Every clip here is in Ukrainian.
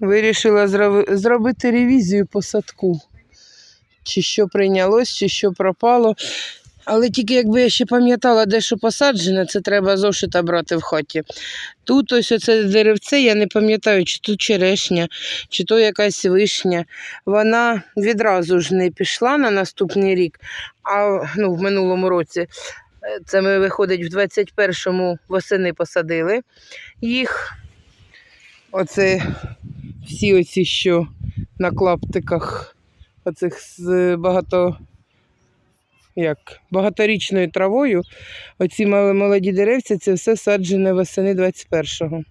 Вирішила зробити ревізію по садку. Чи що прийнялось, чи що пропало. Але тільки якби я ще пам'ятала, де що посаджене, це треба зошита брати в хаті. Тут ось оце деревце, я не пам'ятаю, чи то черешня, чи то якась вишня. Вона відразу ж не пішла на наступний рік, а ну, в минулому році. Е, Це ми, виходить, в 21-му восени посадили їх. Оце всі оці, що на клаптиках оцих з багато, як, багаторічною травою. Оці молоді деревця, це все саджене восени 21-го.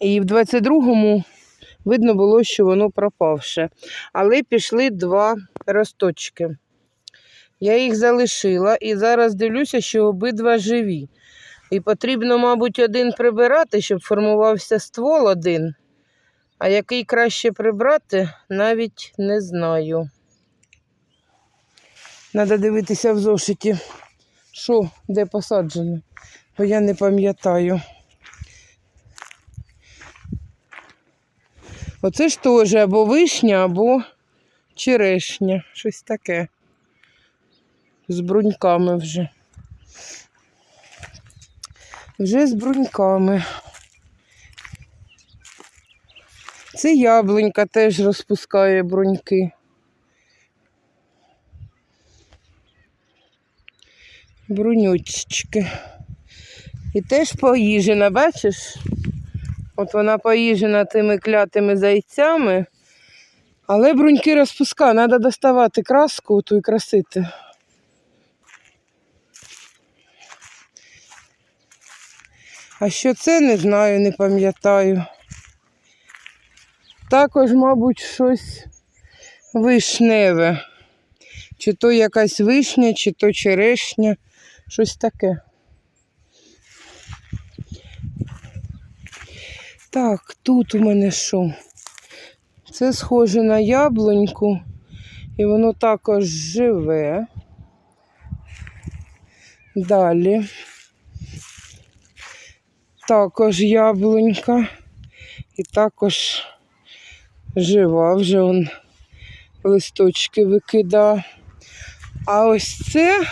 І в 22-му видно було, що воно пропавше. Але пішли два росточки. Я їх залишила і зараз дивлюся, що обидва живі. І потрібно, мабуть, один прибирати, щоб формувався ствол один. А який краще прибрати, навіть не знаю. Треба дивитися в зошиті, що де посаджено, бо я не пам'ятаю. Оце ж теж або вишня, або черешня, щось таке. З бруньками вже. Вже з бруньками. Це яблунька теж розпускає бруньки. Брунючки. І теж поїжена, бачиш? От вона поїжена тими клятими зайцями, але бруньки розпускає, треба доставати краску ту і красити. А що це, не знаю, не пам'ятаю. Також, мабуть, щось вишневе. Чи то якась вишня, чи то черешня, щось таке. Так, тут у мене що? Це схоже на яблуньку, і воно також живе. Далі. Також яблунька. І також жива, вже он листочки викида. А ось це,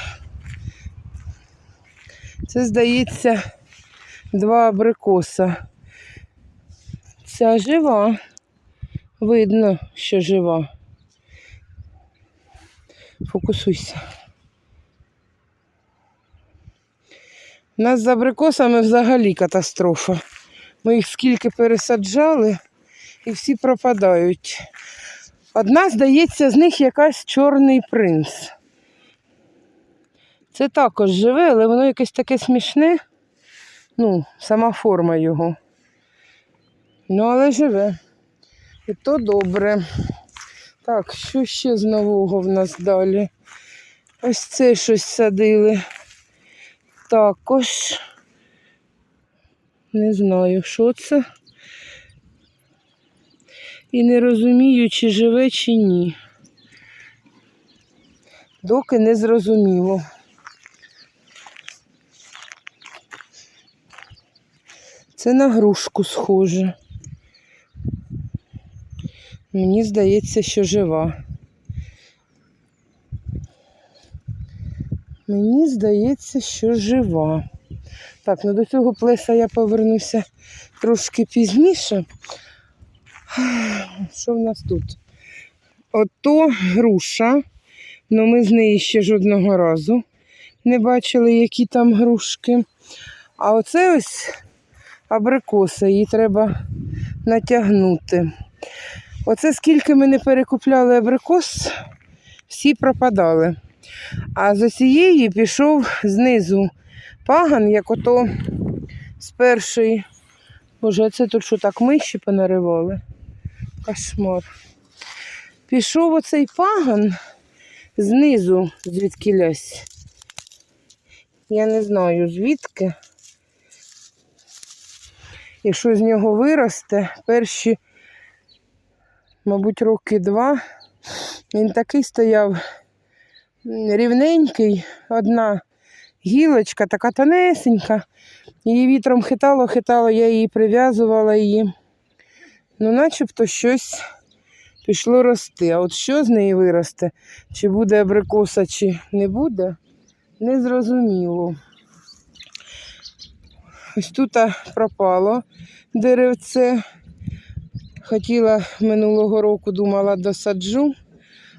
це, здається, два абрикоса. Ця жива. Видно, що жива. Фокусуйся. У нас з абрикосами взагалі катастрофа. Ми їх скільки пересаджали і всі пропадають. Одна, здається, з них якась чорний принц. Це також живе, але воно якесь таке смішне. Ну, сама форма його. Ну, але живе. І то добре. Так, що ще з нового в нас далі? Ось це щось садили. Також. Не знаю, що це. І не розумію, чи живе, чи ні. Доки не зрозуміло. Це на грушку схоже. Мені здається, що жива. Мені здається, що жива. Так, ну до цього плеса я повернуся трошки пізніше. Що в нас тут? Ото груша. Ну ми з неї ще жодного разу не бачили, які там грушки. А оце ось абрикоса, її треба натягнути. Оце скільки ми не перекупляли абрикос, всі пропадали. А з цієї пішов знизу паган, як ото з першої. Боже, це тут що так миші понаривали? Кошмар. Пішов оцей паган знизу, звідки лясь. Я не знаю звідки. Якщо з нього виросте, перші, мабуть, роки два, він такий стояв рівненький, одна гілочка, така тонесенька. Її вітром хитало, хитало, я її прив'язувала її. Ну, начебто щось пішло рости. А от що з неї виросте? Чи буде абрикоса, чи не буде, не зрозуміло. Ось тут пропало деревце. Хотіла минулого року, думала, досаджу,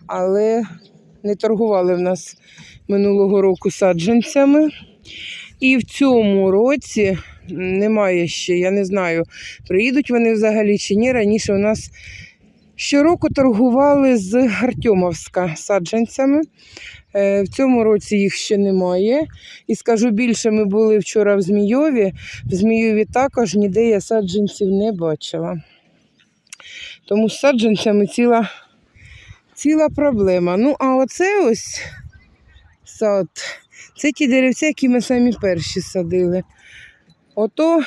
але не торгували в нас минулого року саджанцями. І в цьому році немає ще, я не знаю, приїдуть вони взагалі чи ні. Раніше у нас щороку торгували з Артемовська саджанцями. Е, В цьому році їх ще немає. І скажу більше, ми були вчора в Змійові. В Змійові також ніде я саджанців не бачила. Тому з саджанцями ціла, ціла проблема. Ну, а оце ось сад. Це ті деревця, які ми самі перші садили. Ото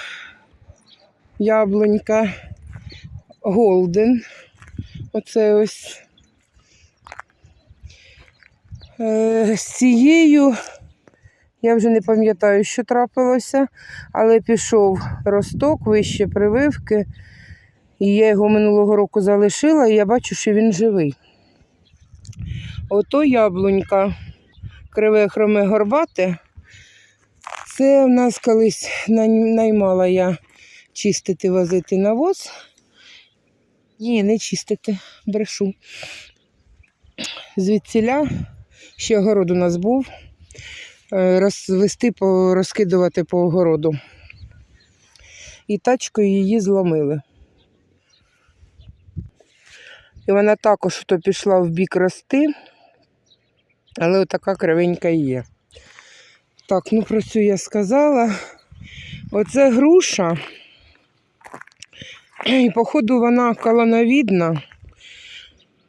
яблунька Голден. Оце ось. Е, з цією я вже не пам'ятаю, що трапилося, але пішов росток вище прививки. І я його минулого року залишила, і я бачу, що він живий. Ото яблунька криве хроме горбате. Це в нас колись наймала я чистити, возити навоз. Ні, не чистити, брешу. Звідсіля ще огород у нас був. е, Розвести, розкидувати по огороду. І тачкою її зломили. І вона також то пішла в бік рости, але отака кривенька є. Так, ну про цю я сказала. Оце груша. І, походу, вона колоновідна.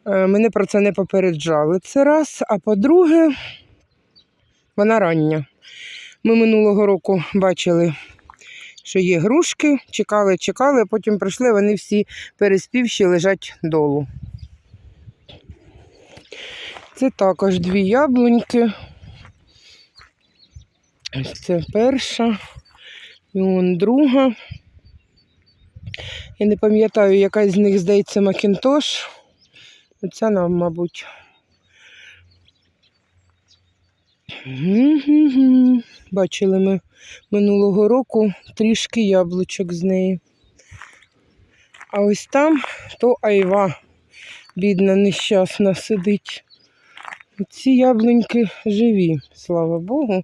Е, Мене про це не попереджали. Це раз. А по-друге, вона рання. Ми минулого року бачили, що є грушки, чекали, чекали, а потім прийшли, вони всі переспівші лежать долу. Це також дві яблуньки. Ось це перша. І вон друга. Я не пам'ятаю, яка з них, здається, Макінтош. Оця нам, мабуть. Бачили ми минулого року трішки яблучок з неї. А ось там то айва, бідна, нещасна, сидить. Ці яблуньки живі, слава Богу.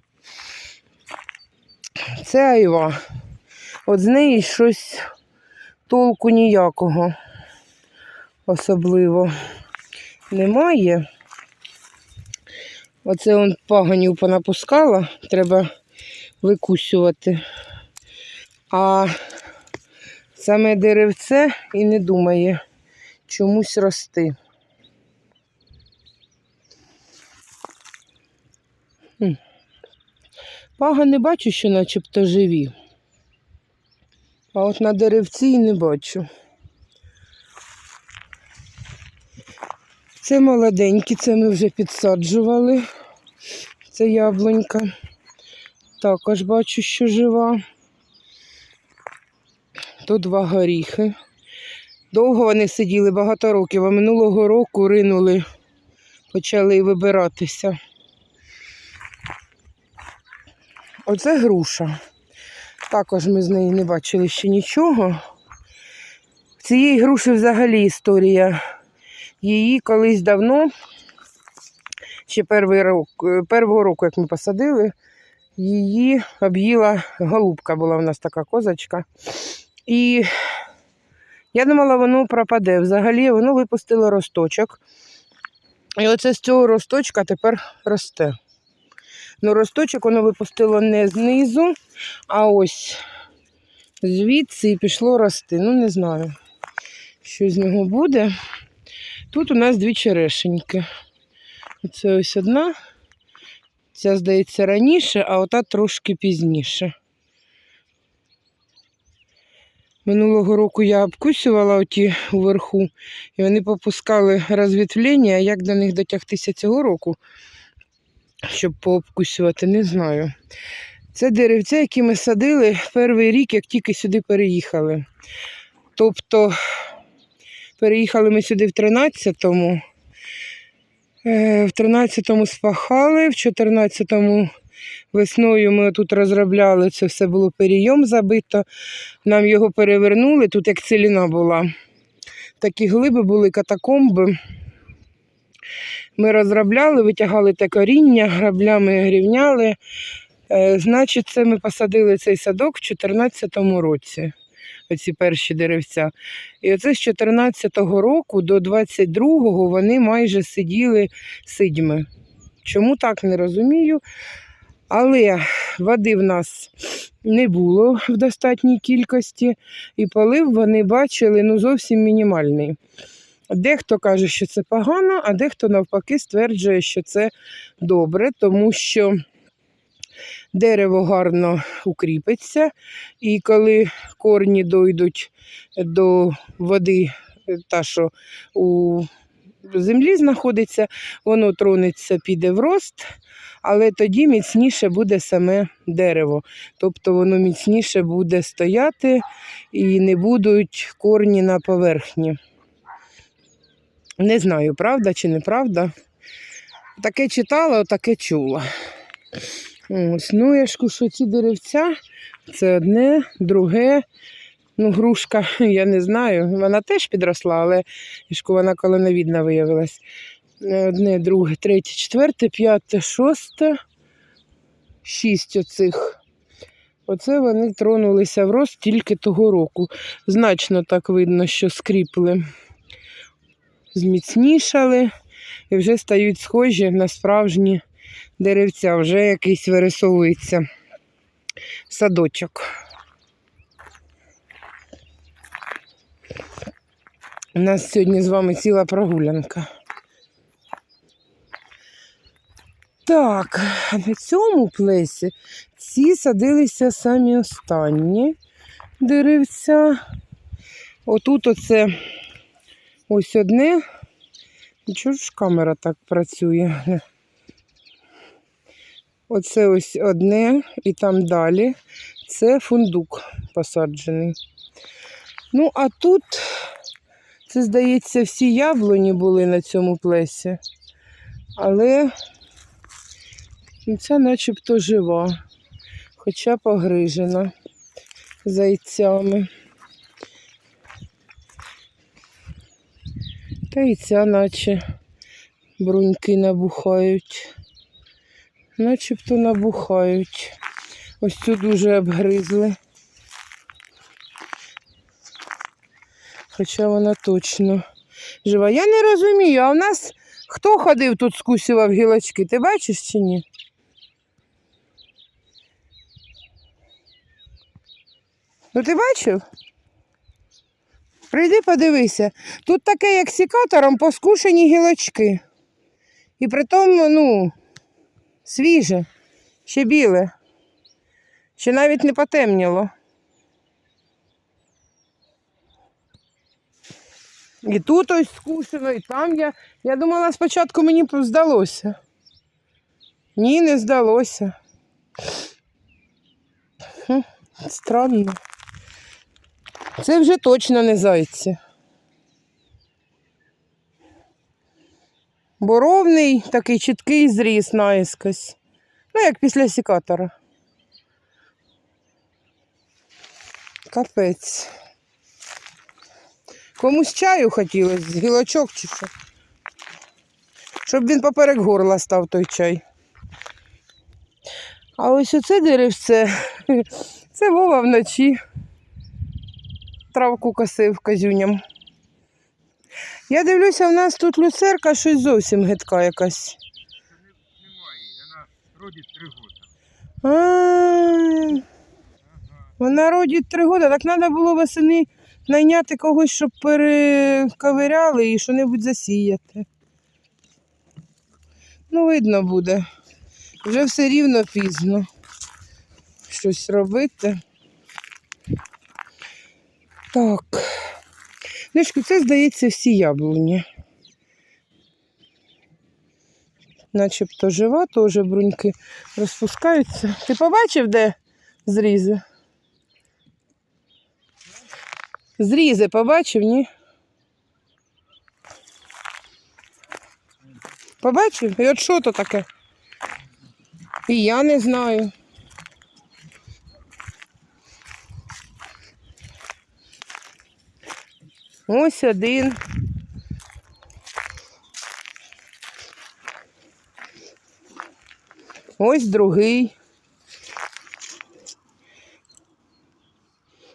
Це айва. От з неї щось толку ніякого особливо немає. Оце он паганів понапускала, треба викусювати. А саме деревце і не думає чомусь рости. Пагани бачу, що начебто живі. А от на деревці і не бачу. Це молоденькі, це ми вже підсаджували. Це яблунька. Також бачу, що жива. Тут два горіхи. Довго вони сиділи, багато років, а минулого року ринули, почали вибиратися. Оце груша. Також ми з неї не бачили ще нічого. Цієї груші взагалі історія. Її колись давно, ще перший рок, е, першого року, як ми посадили, її об'їла голубка, була в нас така козочка. І я думала, воно пропаде. Взагалі воно випустило росточок. І оце з цього росточка тепер росте. Ну, росточок воно випустило не знизу, а ось звідси і пішло рости. Ну, не знаю, що з нього буде. Тут у нас дві черешеньки. Це ось одна. Ця, здається, раніше, а ота трошки пізніше. Минулого року я обкусювала оті уверху, і вони попускали розвітлення, як до них дотягтися цього року, щоб пообкусювати, не знаю. Це деревця, які ми садили перший рік, як тільки сюди переїхали. Тобто Переїхали ми сюди в 13-му. Е, В 13-му спахали, в 14-му весною ми тут розробляли, це все було перейом забито. Нам його перевернули, тут як ціліна була. Такі глиби були, катакомби. Ми розробляли, витягали те коріння, граблями рівняли. Е, Значить, це ми посадили цей садок в 2014 році, оці перші деревця. І оце з 2014 року до 22-го вони майже сиділи сидьми. Чому так не розумію. Але води в нас не було в достатній кількості, і полив вони бачили ну, зовсім мінімальний. Дехто каже, що це погано, а дехто навпаки стверджує, що це добре, тому що дерево гарно укріпиться, і коли корні дойдуть до води, е, та що у землі знаходиться, воно тронеться, піде в рост, але тоді міцніше буде саме дерево. Тобто воно міцніше буде стояти і не будуть корні на поверхні. Не знаю, правда чи неправда. Таке читала, таке чула. Ось, ну, я ж що ці деревця це одне, друге. Ну, грушка, я не знаю. Вона теж підросла, але вона колоновідна виявилась. Е, Одне, друге, третє, четверте, п'яте, шосте, шість оцих. Оце вони тронулися в рост тільки того року. Значно так видно, що скріпли, зміцнішали і вже стають схожі на справжні деревця, вже якийсь вирисовується садочок. У нас сьогодні з вами ціла прогулянка. Так, на цьому плесі ці садилися самі останні деревця. Отут оце ось одне. Чого ж камера так працює? Оце ось одне і там далі. Це фундук посаджений. Ну, а тут, це, здається, всі яблуні були на цьому плесі. Але ця начебто жива, хоча погрижена зайцями. Та і ця наче бруньки набухають. Начебто набухають. Ось цю дуже обгризли. Хоча вона точно жива. Я не розумію, а в нас хто ходив тут скусював гілочки? Ти бачиш чи ні? Ну ти бачив? Прийди подивися. Тут таке, як сікатором, поскушені гілочки. І при тому, ну, свіже, ще біле, ще навіть не потемніло. І тут ось скушено, і там я. Я думала, спочатку мені здалося. Ні, не здалося. Странно. Це вже точно не зайці. Бо ровний такий чіткий зріз наїскось. Ну, як після сікатора. Капець. Комусь чаю хотілося, з гілочок чи що. Щоб він поперек горла став той чай. А ось оце деревце, це Вова вночі травку косив казюням. Я дивлюся, в нас тут люцерка щось зовсім гидка якась. Немає, вона родить три роки. Вона родить три роки, так треба було восени найняти когось, щоб перековиряли і що-небудь засіяти. Ну, видно буде. Вже все рівно пізно. Щось робити. Так. Нишку, це, здається, всі яблуні. Начебто жива, теж бруньки розпускаються. Ти побачив, де зрізи? Зрізи побачив, ні? Побачив? І от що то таке? І я не знаю. Ось один. Ось другий.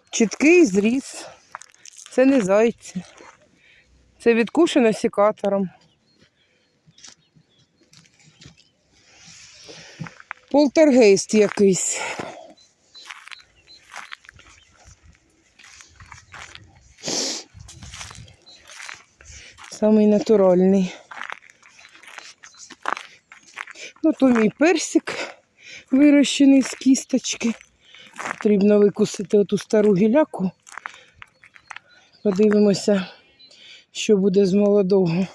Чіткий зріз. Це не зайці. Це відкушено сікатором. Полтергейст якийсь. Самий натуральний. Ну, то мій персик вирощений з кісточки. Потрібно викусити оту стару гіляку. Подивимося, що буде з молодого.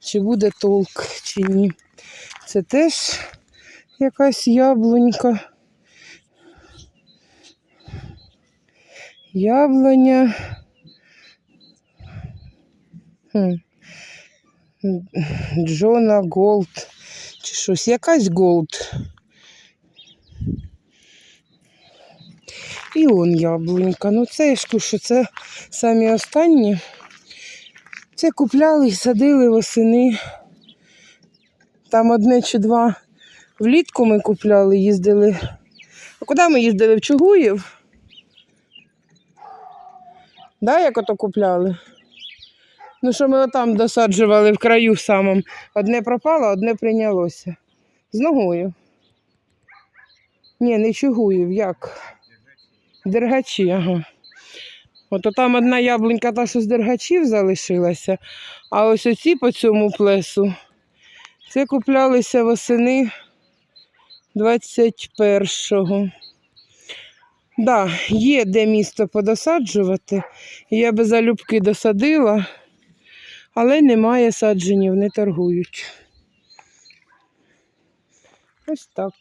Чи буде толк, чи ні. Це теж якась яблунька. Яблуня. Хм. Джона Голд. Чи щось, якась Голд. І он яблунька. Ну це я ж що це самі останні. Це купляли і садили восени. Там одне чи два влітку ми купляли, їздили. А куди ми їздили? В Чугуїв? Да, як ото купляли? Ну, що ми отам досаджували в краю самому. Одне пропало, одне прийнялося. З ногою. Ні, не Чугуїв, як? Дергачі, ага. Ото там одна яблунька та, що з дергачів залишилася, а ось оці по цьому плесу. Це куплялися восени 21-го. Да, є де місто подосаджувати. Я би залюбки досадила, але немає садженів, не торгують. Ось так.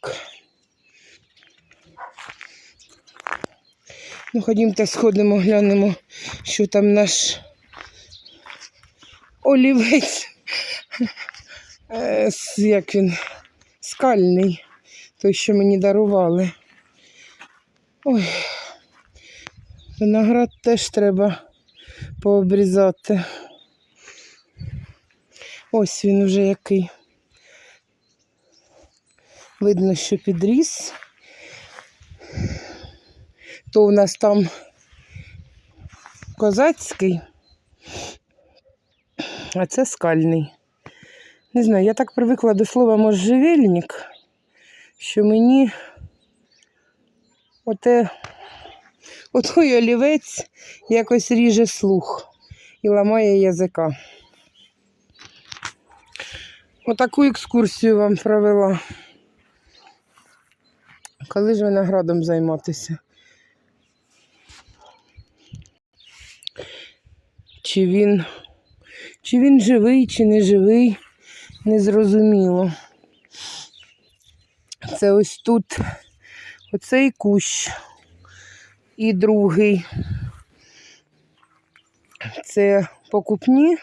Ну, ходімте, сходимо, глянемо, що там наш олівець. Як він? Скальний. Той, що мені дарували. Ой. Виноград теж треба пообрізати. Ось він вже який. Видно, що підріс. То у нас там козацький, а це скальний. Не знаю, я так привикла до слова можжевельник, що мені оте, отой олівець якось ріже слух і ламає язика. Отаку екскурсію вам провела. Коли ж виноградом займатися? Чи він, чи він живий, чи не живий, незрозуміло. Це ось тут оцей кущ і другий. Це покупні.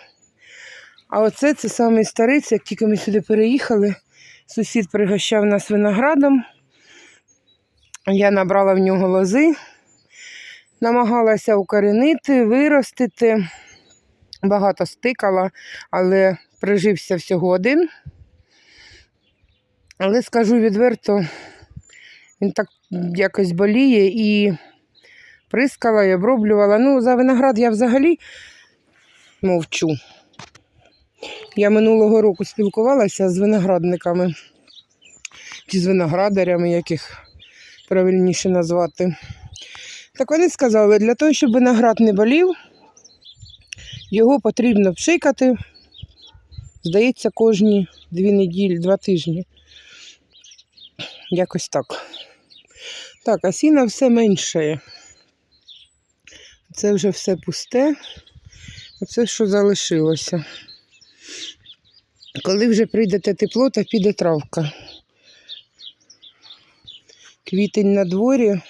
А оце це самий старець, як тільки ми сюди переїхали, сусід пригощав нас виноградом. Я набрала в нього лози, намагалася укоренити, виростити. Багато стикала, але прижився всього один. Але скажу відверто, він так якось боліє і прискала, і оброблювала. Ну, за виноград я взагалі мовчу. Я минулого року спілкувалася з виноградниками чи з виноградарями, яких правильніше назвати. Так вони сказали, для того, щоб виноград не болів, його потрібно пшикати, здається, кожні дві неділі, два тижні. Якось так. Так, а сіна все менше. Це вже все пусте. Оце що залишилося. Коли вже прийде те тепло, то піде травка. Квітень на дворі,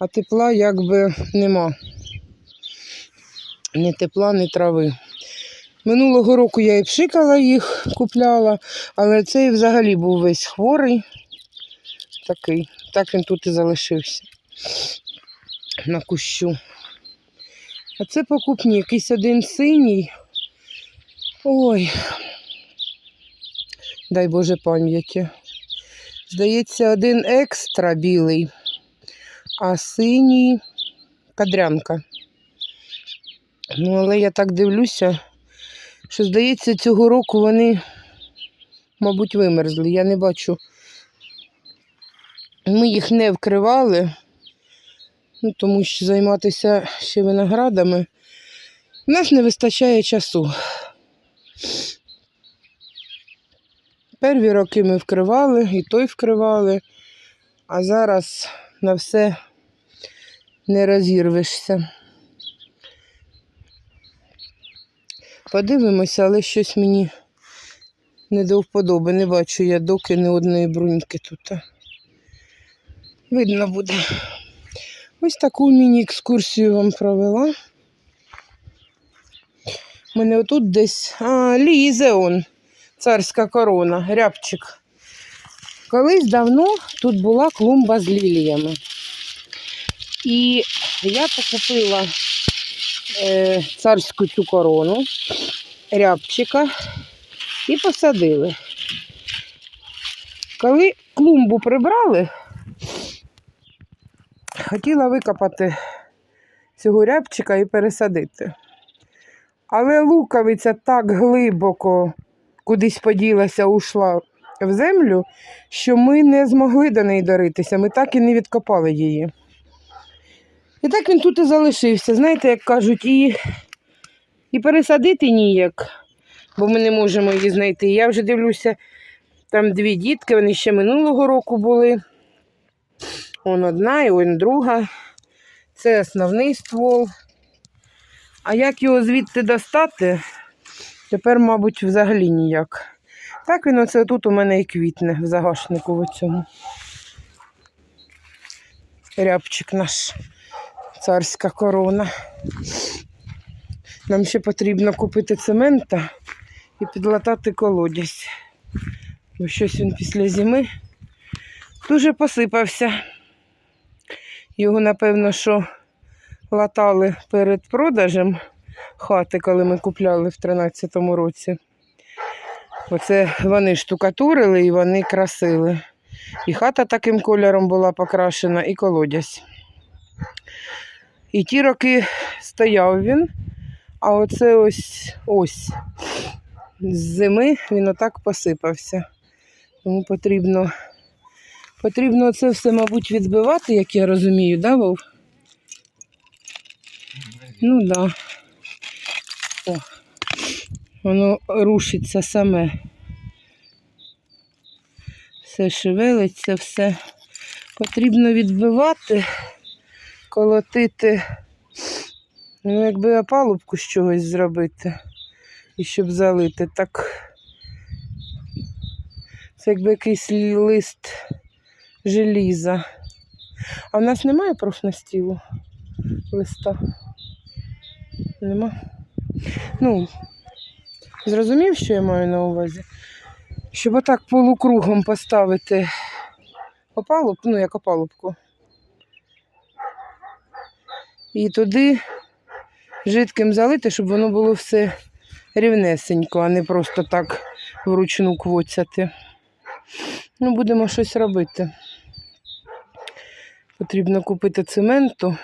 а тепла якби нема. Ні тепла, ні трави. Минулого року я і пшикала їх, купляла, але цей взагалі був весь хворий. Такий. Так він тут і залишився на кущу. А це покупні, якийсь один синій. Ой. Дай Боже пам'яті. Здається, один екстра білий, а синій кадрянка. Ну, але я так дивлюся, що здається, цього року вони, мабуть, вимерзли. Я не бачу. Ми їх не вкривали, ну, тому що займатися ще виноградами. У нас не вистачає часу. Перві роки ми вкривали, і той вкривали, а зараз на все не розірвешся. Подивимося, але щось мені не до вподоби. Не бачу я доки ні одної бруньки тут. Видно буде. Ось таку міні-екскурсію вам провела. У мене отут десь а, лізе он, царська корона, рябчик. Колись давно тут була клумба з ліліями. І я покупила е, царську цю корону, рябчика і посадили. Коли клумбу прибрали, хотіла викопати цього рябчика і пересадити. Але луковиця так глибоко кудись поділася, ушла в землю, що ми не змогли до неї даритися, ми так і не відкопали її. І так він тут і залишився. Знаєте, як кажуть, і, і пересадити ніяк, бо ми не можемо її знайти. Я вже дивлюся, там дві дітки, вони ще минулого року були. Он одна і он друга. Це основний ствол. А як його звідти достати, тепер, мабуть, взагалі ніяк. Так він оце тут у мене і квітне в загашнику в цьому. Рябчик наш, царська корона. Нам ще потрібно купити цемента і підлатати колодязь. Бо щось він після зими дуже посипався. Його, напевно, що латали перед продажем хати, коли ми купляли в 13-му році. Оце вони штукатурили і вони красили. І хата таким кольором була покрашена, і колодязь. І ті роки стояв він, а оце ось ось з зими він отак посипався. Тому потрібно, потрібно це все, мабуть, відбивати, як я розумію, да, Вов? Ну. Да. О, воно рушиться саме. Все шевелиться, все потрібно відбивати, колотити. Ну, якби опалубку з чогось зробити і щоб залити, так це якби якийсь лист желіза. А в нас немає профнастілу листа. Нема. Ну, зрозумів, що я маю на увазі? Щоб отак полукругом поставити опалуб, ну, як опалубку. І туди жидким залити, щоб воно було все рівнесенько, а не просто так вручну квоцяти. Ну, будемо щось робити. Потрібно купити цементу,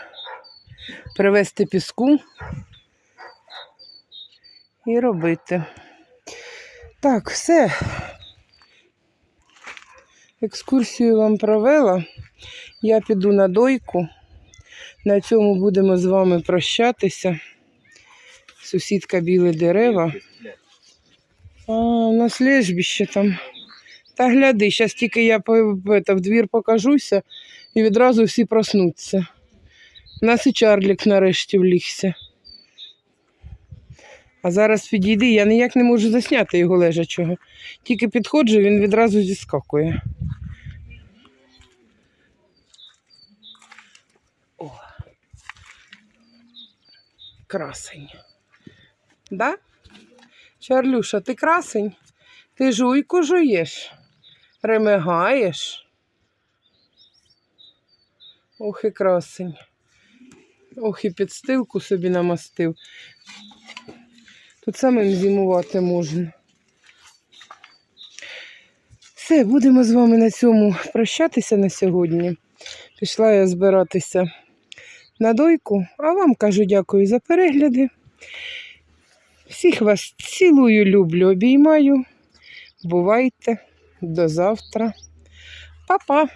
привезти піску і робити. Так, все. Екскурсію вам провела. Я піду на дойку. На цьому будемо з вами прощатися. Сусідка біле дерева. А, у нас лежбище там. Та гляди, зараз тільки я в двір покажуся і відразу всі проснуться. У нас і Чарлік нарешті влігся. А зараз підійди, я ніяк не можу засняти його лежачого. Тільки підходжу, він відразу зіскакує. О. Красень. Да? Чарлюша, ти красень? Ти жуйку жуєш? Ремигаєш? Ох і красень. Ох і підстилку собі намастив. Тут самим зимувати можна. Все, будемо з вами на цьому прощатися на сьогодні. Пішла я збиратися на дойку, а вам кажу дякую за перегляди. Всіх вас цілую, люблю, обіймаю. Бувайте. До завтра. Па-па!